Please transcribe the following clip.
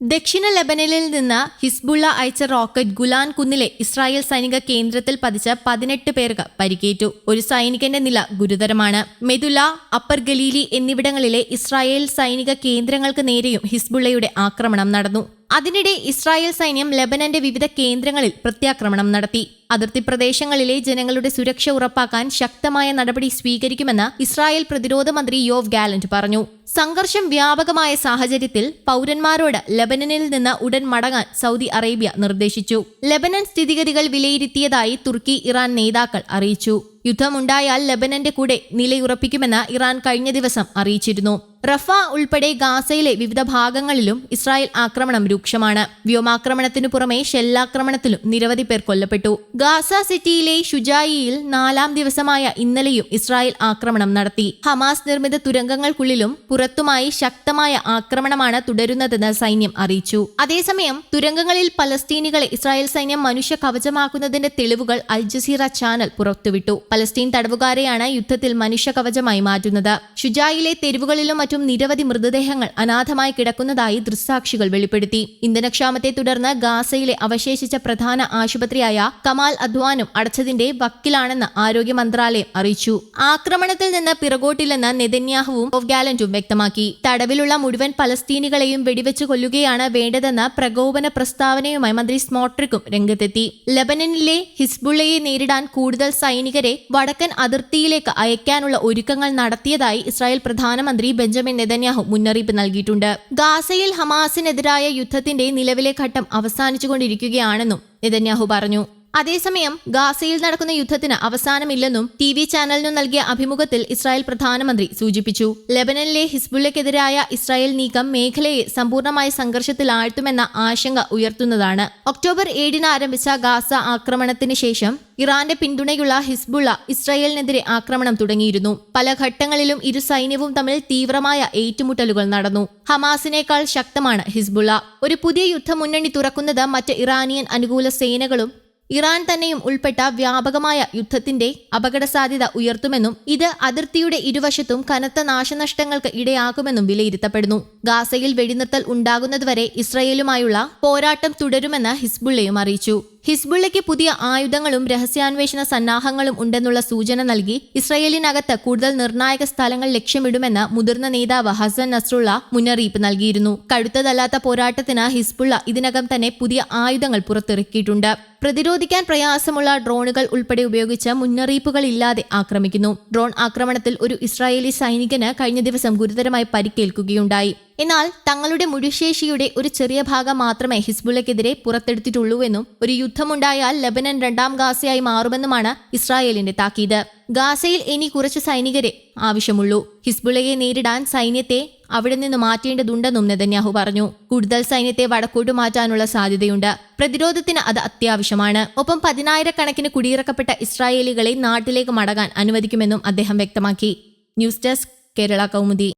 ദക്ഷിണ ലെബനനിൽ നിന്ന് ഹിസ്ബുള്ള അയച്ച റോക്കറ്റ് ഗുലാൻ കുന്നിലെ ഇസ്രായേൽ സൈനിക കേന്ദ്രത്തിൽ പതിച്ച പതിനെട്ട് പേർക്ക് പരിക്കേറ്റു. ഒരു സൈനികന്റെ നില ഗുരുതരമാണ്. മെദുല അപ്പർ ഗലീലി എന്നിവിടങ്ങളിലെ ഇസ്രായേൽ സൈനിക കേന്ദ്രങ്ങൾക്ക് നേരെയും ഹിസ്ബുള്ളയുടെ ആക്രമണം നടന്നു. അതിനിടെ ഇസ്രായേൽ സൈന്യം ലെബനന്റെ വിവിധ കേന്ദ്രങ്ങളിൽ പ്രത്യാക്രമണം നടത്തി. അതിർത്തി പ്രദേശങ്ങളിലെ ജനങ്ങളുടെ സുരക്ഷ ഉറപ്പാക്കാൻ ശക്തമായ നടപടി സ്വീകരിക്കുമെന്ന് ഇസ്രായേൽ പ്രതിരോധ മന്ത്രി യോവ് ഗാലന്റ് പറഞ്ഞു. സംഘർഷം വ്യാപകമായ സാഹചര്യത്തിൽ പൗരന്മാരോട് ലബനനിൽ നിന്ന് ഉടൻ മടങ്ങാൻ സൗദി അറേബ്യ നിർദ്ദേശിച്ചു. ലബനൻ സ്ഥിതിഗതികൾ വിലയിരുത്തിയതായി തുർക്കി ഇറാൻ നേതാക്കൾ അറിയിച്ചു. യുദ്ധമുണ്ടായാൽ ലബനന്റെ കൂടെ നിലയുറപ്പിക്കുമെന്ന് ഇറാൻ കഴിഞ്ഞ ദിവസം അറിയിച്ചിരുന്നു. റഫ ഉൾപ്പെടെ ഗാസയിലെ വിവിധ ഭാഗങ്ങളിലും ഇസ്രായേൽ ആക്രമണം രൂക്ഷമാണ്. വ്യോമാക്രമണത്തിനു പുറമെ ഷെല്ലാക്രമണത്തിലും നിരവധി പേർ കൊല്ലപ്പെട്ടു. ഗാസ സിറ്റിയിലെ ഷുജായിയിൽ നാലാം ദിവസമായ ഇന്നലെയും ഇസ്രായേൽ ആക്രമണം നടത്തി. ഹമാസ് നിർമ്മിത തുരങ്കങ്ങൾക്കുള്ളിലും പുറത്തുമായി ശക്തമായ ആക്രമണമാണ് തുടരുന്നതെന്ന് സൈന്യം അറിയിച്ചു. അതേസമയം തുരങ്കങ്ങളിൽ പലസ്തീനികളെ ഇസ്രായേൽ സൈന്യം മനുഷ്യ കവചമാക്കുന്നതിന്റെ തെളിവുകൾ അൽ ജസീറ ചാനൽ പുറത്തുവിട്ടു. പലസ്തീൻ തടവുകാരെയാണ് യുദ്ധത്തിൽ മനുഷ്യ കവചമായി മാറ്റുന്നത്. ഷുജായിലെ തെരുവുകളിലും മറ്റും നിരവധി മൃതദേഹങ്ങൾ അനാഥമായി കിടക്കുന്നതായി ദൃക്സാക്ഷികൾ വെളിപ്പെടുത്തി. ഇന്ധനക്ഷാമത്തെ തുടർന്ന് ഗാസയിലെ അവശേഷിച്ച പ്രധാന ആശുപത്രിയായ കമാൽ അദ്വാനും അടച്ചതിന്റെ വക്കിലാണെന്ന് ആരോഗ്യ മന്ത്രാലയം അറിയിച്ചു. ആക്രമണത്തിൽ നിന്ന് പിറകോട്ടില്ലെന്ന് നെതന്യാഹുവും ഗാലന്റും വ്യക്തമാക്കി. തടവിലുള്ള മുഴുവൻ പലസ്തീനികളെയും വെടിവെച്ച് കൊല്ലുകയാണ് വേണ്ടതെന്ന പ്രകോപന പ്രസ്താവനയുമായി മന്ത്രി സ്മോട്രിക്കും രംഗത്തെത്തി. ലബനനിലെ ഹിസ്ബുള്ളയെ നേരിടാൻ കൂടുതൽ സൈനികരെ വടക്കൻ അതിർത്തിയിലേക്ക് അയക്കാനുള്ള ഒരുക്കങ്ങൾ നടത്തിയതായി ഇസ്രായേൽ പ്രധാനമന്ത്രി ബെഞ്ചമിൻ നെതന്യാഹു മുന്നറിയിപ്പ് നൽകിയിട്ടുണ്ട്. ഗാസയിൽ ഹമാസിനെതിരായ യുദ്ധത്തിന്റെ നിലവിലെ ഘട്ടം അവസാനിച്ചുകൊണ്ടിരിക്കുകയാണെന്നും നെതന്യാഹു പറഞ്ഞു. അതേസമയം ഗാസയിൽ നടക്കുന്ന യുദ്ധത്തിന് അവസാനമില്ലെന്നും ടി വി ചാനലിനു നൽകിയ അഭിമുഖത്തിൽ ഇസ്രായേൽ പ്രധാനമന്ത്രി സൂചിപ്പിച്ചു. ലെബനനിലെ ഹിസ്ബുള്ളക്കെതിരായ ഇസ്രായേൽ നീക്കം മേഖലയെ സമ്പൂർണമായ സംഘർഷത്തിൽ ആഴ്ത്തുമെന്ന ആശങ്ക ഉയർത്തുന്നതാണ്. ഒക്ടോബർ ഏഴിന് ആരംഭിച്ച ഗാസ ആക്രമണത്തിന് ശേഷം ഇറാന്റെ പിന്തുണയുള്ള ഹിസ്ബുള്ള ഇസ്രായേലിനെതിരെ ആക്രമണം തുടങ്ങിയിരുന്നു. പല ഘട്ടങ്ങളിലും ഇരു സൈന്യവും തമ്മിൽ തീവ്രമായ ഏറ്റുമുട്ടലുകൾ നടന്നു. ഹമാസിനേക്കാൾ ശക്തമാണ് ഹിസ്ബുള്ള. ഒരു പുതിയ യുദ്ധമുന്നണി തുറക്കുന്നത് മറ്റ് ഇറാനിയൻ അനുകൂല സേനകളും ഇറാൻ തന്നെയും ഉൾപ്പെട്ട വ്യാപകമായ യുദ്ധത്തിന്റെ അപകട സാധ്യത ഉയർത്തുമെന്നും ഇത് അതിർത്തിയുടെ ഇരുവശത്തും കനത്ത നാശനഷ്ടങ്ങൾക്ക് ഇടയാക്കുമെന്നും വിലയിരുത്തപ്പെടുന്നു. ഗാസയിൽ വെടിനിർത്തൽ ഉണ്ടാകുന്നതുവരെ ഇസ്രയേലുമായുള്ള പോരാട്ടം തുടരുമെന്ന് ഹിസ്ബുള്ളയും അറിയിച്ചു. ഹിസ്ബുള്ളയ്ക്ക് പുതിയ ആയുധങ്ങളും രഹസ്യാന്വേഷണ സന്നാഹങ്ങളും ഉണ്ടെന്നുള്ള സൂചന നൽകി ഇസ്രയേലിനകത്ത് കൂടുതൽ നിർണായക സ്ഥലങ്ങൾ ലക്ഷ്യമിടുമെന്ന് മുതിർന്ന നേതാവ് ഹസൻ നസ്രുള്ള മുന്നറിയിപ്പ് നൽകിയിരുന്നു. കടുത്തതല്ലാത്ത പോരാട്ടത്തിന് ഹിസ്ബുള്ള ഇതിനകം തന്നെ പുതിയ ആയുധങ്ങൾ പുറത്തിറക്കിയിട്ടുണ്ട്. പ്രതിരോധിക്കാൻ പ്രയാസമുള്ള ഡ്രോണുകൾ ഉൾപ്പെടെ ഉപയോഗിച്ച് മുന്നറിയിപ്പുകളില്ലാതെ ആക്രമിക്കുന്നു. ഡ്രോൺ ആക്രമണത്തിൽ ഒരു ഇസ്രായേലി സൈനികന് കഴിഞ്ഞ ദിവസം ഗുരുതരമായി പരിക്കേൽക്കുകയുണ്ടായി. എന്നാൽ തങ്ങളുടെ മുഴുശേഷിയുടെ ഒരു ചെറിയ ഭാഗം മാത്രമേ ഹിസ്ബുള്ളക്കെതിരെ പുറത്തെടുത്തിട്ടുള്ളൂവെന്നും ഒരു യുദ്ധമുണ്ടായാൽ ലബനൻ രണ്ടാം ഗാസയായി മാറുമെന്നുമാണ് ഇസ്രായേലിന്റെ താക്കീത്. ഗാസയിൽ ഇനി കുറച്ച് സൈനികരെ ആവശ്യമുള്ളൂ. ഹിസ്ബുള്ളയെ നേരിടാൻ സൈന്യത്തെ അവിടെ നിന്ന് മാറ്റേണ്ടതുണ്ടെന്നും നെതന്യാഹു പറഞ്ഞു. കൂടുതൽ സൈന്യത്തെ വടക്കോട്ട് മാറ്റാനുള്ള സാധ്യതയുണ്ട്. പ്രതിരോധത്തിന് അത് അത്യാവശ്യമാണ്. ഒപ്പം പതിനായിരക്കണക്കിന് കുടിയിറക്കപ്പെട്ട ഇസ്രായേലികളെ നാട്ടിലേക്ക് മടങ്ങാൻ അനുവദിക്കുമെന്നും അദ്ദേഹം വ്യക്തമാക്കി. News desk Kerala Kaumudi.